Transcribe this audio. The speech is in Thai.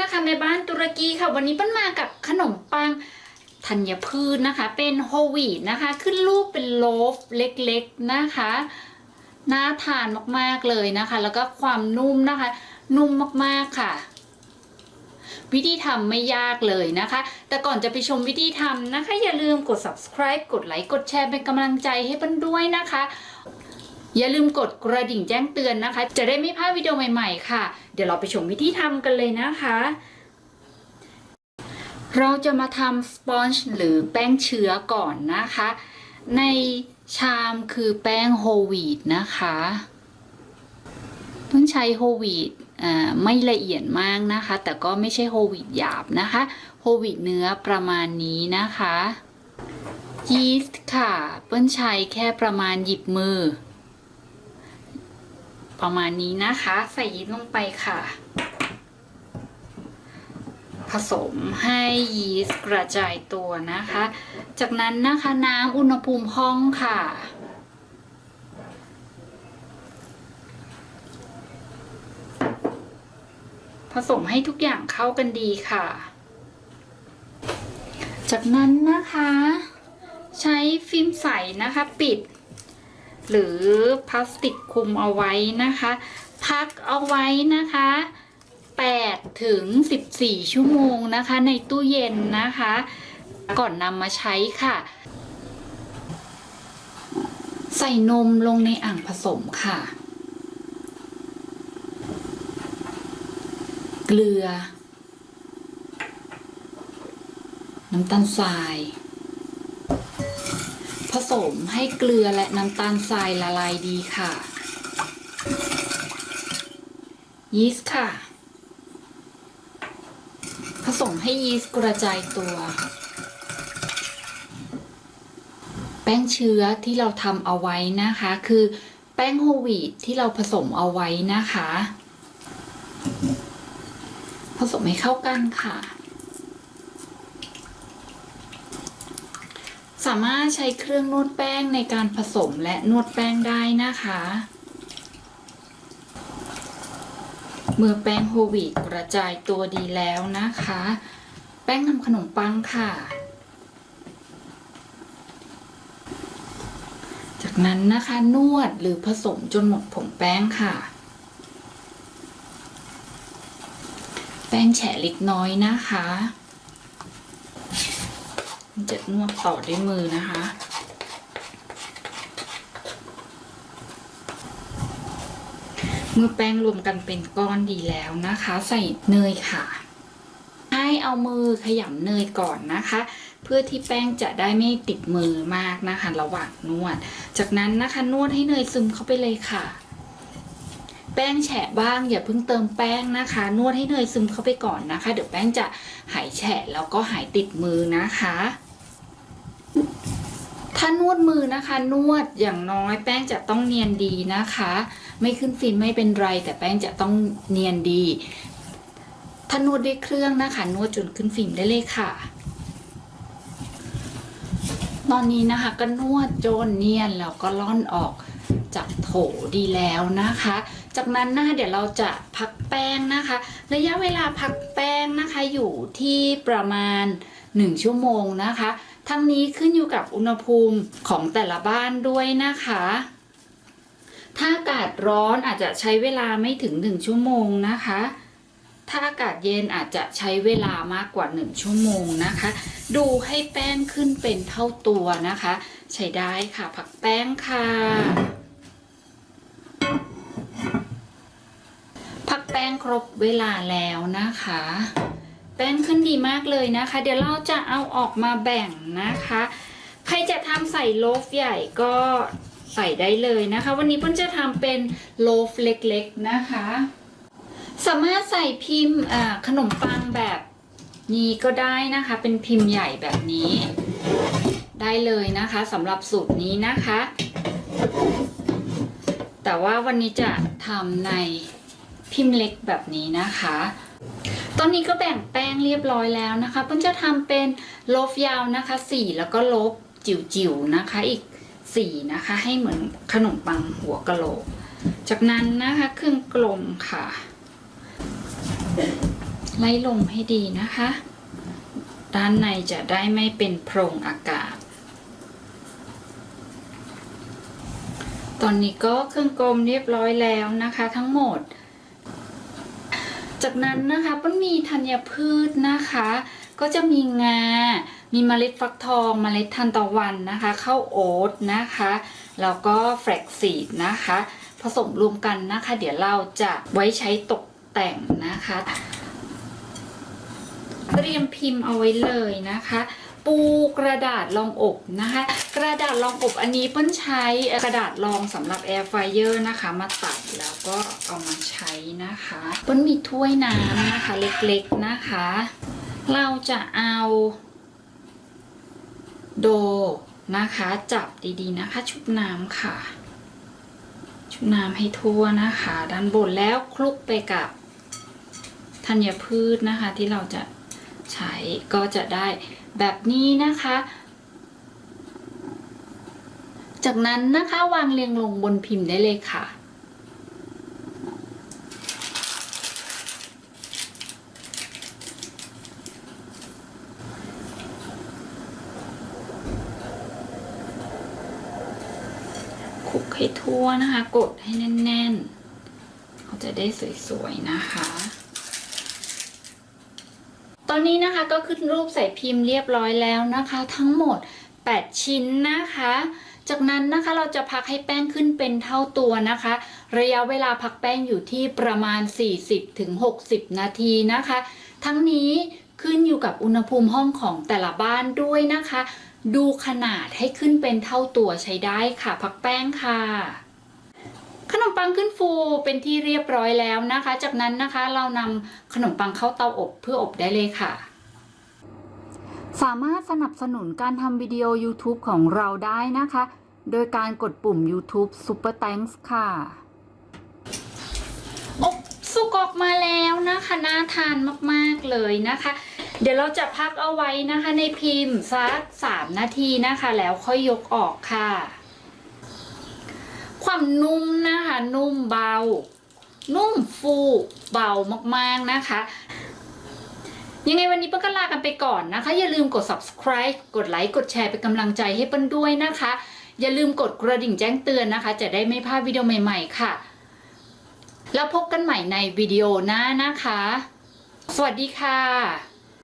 นะคะแม่บ้านตุรกีค่ะ วันนี้ปิ้ลมากับขนมปังธัญพืชนะคะ เป็นโฮวีนะคะ ขึ้นรูปเป็นโลฟเล็กๆนะคะ น่าทานมากๆเลยนะคะ แล้วก็ความนุ่มนะคะ นุ่มมากๆค่ะ วิธีทำไม่ยากเลยนะคะ แต่ก่อนจะไปชมวิธีทำนะคะ อย่าลืมกด subscribe กดไลค์กดแชร์เป็นกำลังใจให้ปิ้ลด้วยนะคะ อย่าลืมกดกระดิ่งแจ้งเตือนนะคะ จะได้ไม่พลาดวิดีโอใหม่ๆค่ะ เดี๋ยวเราไปชมวิธีทำกันเลยนะคะ เราจะมาทำสปอนจ์หรือแป้งเชื้อก่อนนะคะ ในชามคือแป้งโฮวีตนะคะต้องใช้โฮวีตอ่าไม่ละเอียดมากนะคะ แต่ก็ไม่ใช่โฮวีตหยาบนะคะโฮวีตเนื้อประมาณนี้นะคะยีสต์ค่ะ เปิ้ลใช้แค่ประมาณหยิบมือ ประมาณนี้นะคะ ใส่ยีสต์ลงไปค่ะ ผสมให้ยีสต์กระจายตัวนะคะ จากนั้นนะคะน้ำอุณหภูมิห้องค่ะผสมให้ทุกอย่างเข้ากันดีค่ะ จากนั้นนะคะ ใช้ฟิล์มใสนะคะปิด หรือพลาสติกคลุมเอาไว้นะคะ พักเอาไว้นะคะ8ถึง 14 ชั่วโมงนะคะ ในตู้เย็นนะคะ ก่อนนำมาใช้ค่ะ ใส่นมลงในอ่างผสมค่ะ เกลือ น้ำตาลทราย ผสมให้เกลือและน้ำตาลทรายละลายดีค่ะ ยีสต์ค่ะ ผสมให้ยีสต์กระจายตัว แป้งเชื้อที่เราทำเอาไว้นะคะ คือแป้งโฮวีตที่เราผสมเอาไว้นะคะ ผสมให้เข้ากันค่ะ สามารถใช้เครื่องนวดแป้งในการผสมและนวดแป้งได้นะคะ เมื่อแป้งโฮวีตกระจายตัวดีแล้วนะคะ แป้งทำขนมปังค่ะ จากนั้นนะคะนวดหรือผสมจนหมดผงแป้งค่ะ แป้งแฉะเล็กน้อยนะคะ จะนวดต่อด้วยมือนะคะ เมื่อแป้งรวมกันเป็นก้อนดีแล้วนะคะ ใส่เนยค่ะ ให้เอามือขยำเนยก่อนนะคะ เพื่อที่แป้งจะได้ไม่ติดมือมากนะคะ ระหว่างนวด จากนั้นนะคะนวดให้เนยซึมเข้าไปเลยค่ะแป้งแฉะบ้างอย่าเพิ่งเติมแป้งนะคะ นวดให้เนยซึมเข้าไปก่อนนะคะ เดี๋ยวแป้งจะหายแฉะแล้วก็หายติดมือนะคะ ถ้านวดมือนะคะ นวดอย่างน้อยแป้งจะต้องเนียนดีนะคะ ไม่ขึ้นฟิลไม่เป็นไร แต่แป้งจะต้องเนียนดี ถ้านวดด้วยเครื่องนะคะ นวดจนขึ้นฟิลได้เลยค่ะ ตอนนี้นะคะก็นวดจนเนียนแล้วก็ล่อนออกจากโถดีแล้วนะคะ จากนั้นนะคะเดี๋ยวเราจะพักแป้งนะคะ ระยะเวลาพักแป้งนะคะอยู่ที่ประมาณ 1 ชั่วโมงนะคะ ทั้งนี้ขึ้นอยู่กับอุณหภูมิของแต่ละบ้านด้วยนะคะ ถ้าอากาศร้อนอาจจะใช้เวลาไม่ถึง 1 ชั่วโมงนะคะ ถ้าอากาศเย็นอาจจะใช้เวลามากกว่า 1 ชั่วโมงนะคะ ดูให้แป้งขึ้นเป็นเท่าตัวนะคะ ใช้ได้ค่ะผักแป้งค่ะพักแป้งครบเวลาแล้วนะคะ แป้งขึ้นดีมากเลยนะคะ เดี๋ยวเราจะเอาออกมาแบ่งนะคะ ใครจะทำใส่โลฟใหญ่ก็ใส่ได้เลยนะคะ วันนี้เปิ้ลจะทำเป็นโลฟเล็กๆนะคะ สามารถใส่พิมพ์ขนมปังแบบนี้ก็ได้นะคะ เป็นพิมพ์ใหญ่แบบนี้ ได้เลยนะคะสำหรับสูตรนี้นะคะ แต่ว่าวันนี้จะทำในพิมพ์เล็กแบบนี้นะคะ ตอนนี้ก็แบ่งแป้งเรียบร้อยแล้วนะคะเพิ่นจะทำเป็นลฟยาวนะคะสี่แล้วก็ลฟจิ๋วๆนะคะอีกสี่นะคะ ให้เหมือนขนมปังหัวกะโหลก จากนั้นนะคะครึ่งกลมค่ะ ไล่ลมให้ดีนะคะ ด้านในจะได้ไม่เป็นโพรงอากาศ ตอนนี้ก็เครื่องกลมเรียบร้อยแล้วนะคะ ทั้งหมด จากนั้นนะคะมันมีธัญพืชนะคะ ก็จะมีงา มีเมล็ดฟักทองเมล็ดทานตะวันนะคะข้าวโอ๊ตนะคะแล้วก็แฟลกซีดนะคะ ผสมรวมกันนะคะ เดี๋ยวเราจะไว้ใช้ตกแต่งนะคะ เตรียมพิมพ์เอาไว้เลยนะคะ ปูกระดาษรองอบนะคะ กระดาษรองอบอันนี้เปิ้ลใช้กระดาษรองสำหรับแอร์ไฟเออร์นะคะ มาตัดแล้วก็เอามาใช้นะคะเปิ้ลมีถ้วยน้ำนะคะ เล็กๆนะคะ เราจะเอาโดนะคะ จับดีๆนะคะ ชุบน้ำค่ะ ชุบน้ำให้ทั่วนะคะ ด้านบนแล้วคลุกไปกับธัญพืชนะคะที่เราจะใช้ก็จะได้ แบบนี้นะคะ จากนั้นนะคะวางเรียงลงบนพิมพ์ได้เลยค่ะคลุกให้ทั่วนะคะ กดให้แน่นๆ เขาจะได้สวยๆนะคะ อนนี้นะคะก็ขึ้นรูปใส่พิมพ์เรียบร้อยแล้วนะคะ ทั้งหมด 8 ชิ้นนะคะ จากนั้นนะคะเราจะพักให้แป้งขึ้นเป็นเท่าตัวนะคะ ระยะเวลาพักแป้งอยู่ที่ประมาณ 40-60 นาทีนะคะ ทั้งนี้ขึ้นอยู่กับอุณหภูมิห้องของแต่ละบ้านด้วยนะคะ ดูขนาดให้ขึ้นเป็นเท่าตัวใช้ได้ค่ะ พักแป้งค่ะ ขนมปังขึ้นฟูเป็นที่เรียบร้อยแล้วนะคะ จากนั้นนะคะเรานำขนมปังเข้าเตาอบเพื่ออบได้เลยค่ะ สามารถสนับสนุนการทำวิดีโอ YouTube ของเราได้นะคะ โดยการกดปุ่ม YouTube Super Thanks ค่ะอบสุกออกมาแล้วนะคะน่าทานมากๆเลยนะคะ เดี๋ยวเราจะพักเอาไว้นะคะในพิมพ์สัก3นาทีนะคะ แล้วค่อยยกออกค่ะ ความนุ่มนะคะ นุ่มเบา นุ่มฟูเบามากๆนะคะ ยังไงวันนี้เปิ้ลก็ลากันไปก่อนนะคะ อย่าลืมกด subscribe กดไลค์กดแชร์เป็นกำลังใจให้เปิ้ลด้วยนะคะ อย่าลืมกดกระดิ่งแจ้งเตือนนะคะ จะได้ไม่พลาดวิดีโอใหม่ๆค่ะ แล้วพบกันใหม่ในวิดีโอหน้านะคะ สวัสดีค่ะ